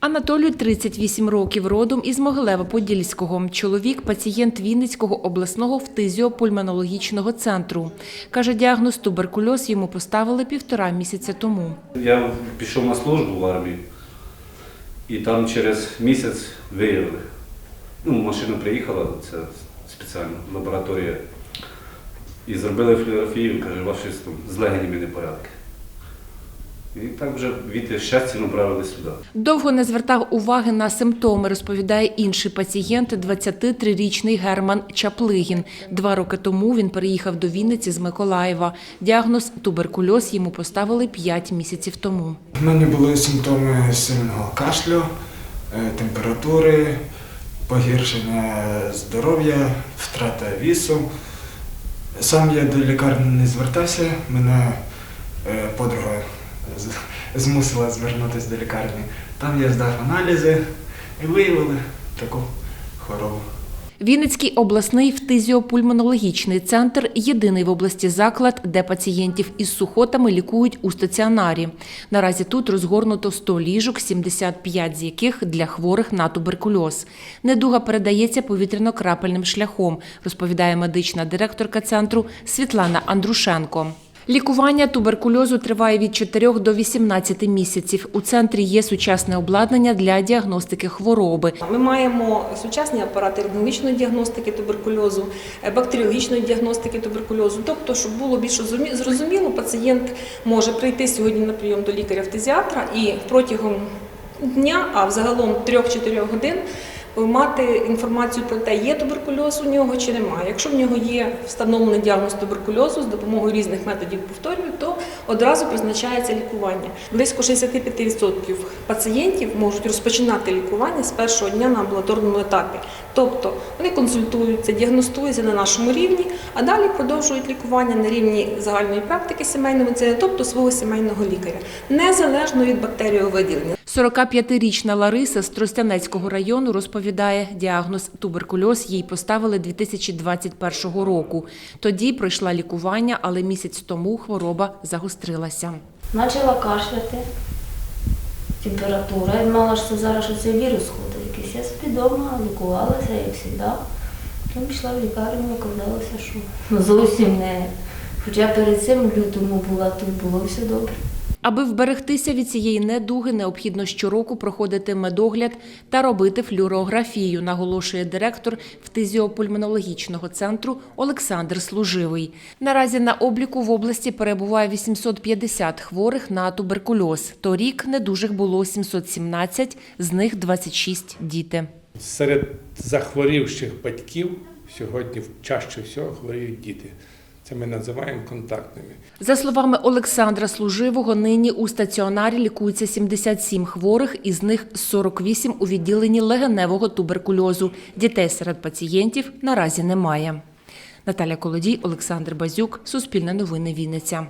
Анатолію 38 років, родом із Могилева-Подільського. Чоловік – пацієнт Вінницького обласного фтизіопульмонологічного центру. Каже, діагноз туберкульоз йому поставили півтора місяця тому. Я пішов на службу в армію, і там через місяць виявили. Ну, машина приїхала, це спеціальна лабораторія. І зробили флюорографію, каже, ваші з легенями непорядки. І так вже від щастя направили сюди. Довго не звертав уваги на симптоми, розповідає інший пацієнт, 23-річний Герман Чаплигін. Два роки тому він переїхав до Вінниці з Миколаєва. Діагноз туберкульоз йому поставили 5 місяців тому. У мене були симптоми сильного кашлю, е, температури, погіршення здоров'я, втрата вісу. Сам я до лікарні не звертався, мене е, подруга змусила звернутися до лікарні. Там я здав аналізи і виявили таку хворобу. Вінницький обласний фтизіопульмонологічний центр – єдиний в області заклад, де пацієнтів із сухотами лікують у стаціонарі. Наразі тут розгорнуто 100 ліжок, 75 з яких для хворих на туберкульоз. Недуга передається повітряно-крапельним шляхом, розповідає медична директорка центру Світлана Андрушенко. Лікування туберкульозу триває від 4 до 18 місяців. У центрі є сучасне обладнання для діагностики хвороби. Ми маємо сучасні апарати рентгенологічної діагностики туберкульозу, е, бактеріологічної діагностики туберкульозу. Тобто, щоб було більш зрозумі- зрозуміло, пацієнт може прийти сьогодні на прийом до лікаря-фтизіатра і протягом дня, а взагалом 3-4 годин. Мати інформацію про те, є туберкульоз у нього чи немає. Якщо в нього є встановлений діагноз туберкульозу з допомогою різних методів повторюю, то одразу призначається лікування. Близько 65% пацієнтів можуть розпочинати лікування з першого дня на амбулаторному етапі. Тобто вони консультуються, діагностуються на нашому рівні, а далі продовжують лікування на рівні загальної практики сімейної медицини, тобто свого сімейного лікаря, незалежно від бактеріовиділення. 45-річна Лариса з Тростянецького району розповідає, діагноз туберкульоз їй поставили 2021 року. Тоді пройшла лікування, але місяць тому хвороба загострилася. Почала кашляти, температура. Я думала, що зараз це вірус ходить якийсь. Я собі вдома лікувалася, як завжди. Потім пішла в лікарню, оказалося, що зовсім не. Хоча перед цим в лютому була, тут було все добре. Аби вберегтися від цієї недуги, необхідно щороку проходити медогляд та робити флюорографію, наголошує директор фтизіопульмонологічного центру Олександр Служивий. Наразі на обліку в області перебуває 850 хворих на туберкульоз. Торік недужих було 717, з них 26 – діти. Серед захворівших батьків сьогодні чаще всього хворіють діти. Це ми називаємо контактними. За словами Олександра Служивого, нині у стаціонарі лікується 77 хворих, із них 48 у відділенні легеневого туберкульозу. Дітей серед пацієнтів наразі немає. Наталя Колодій, Олександр Базюк, Суспільне новини Вінниця.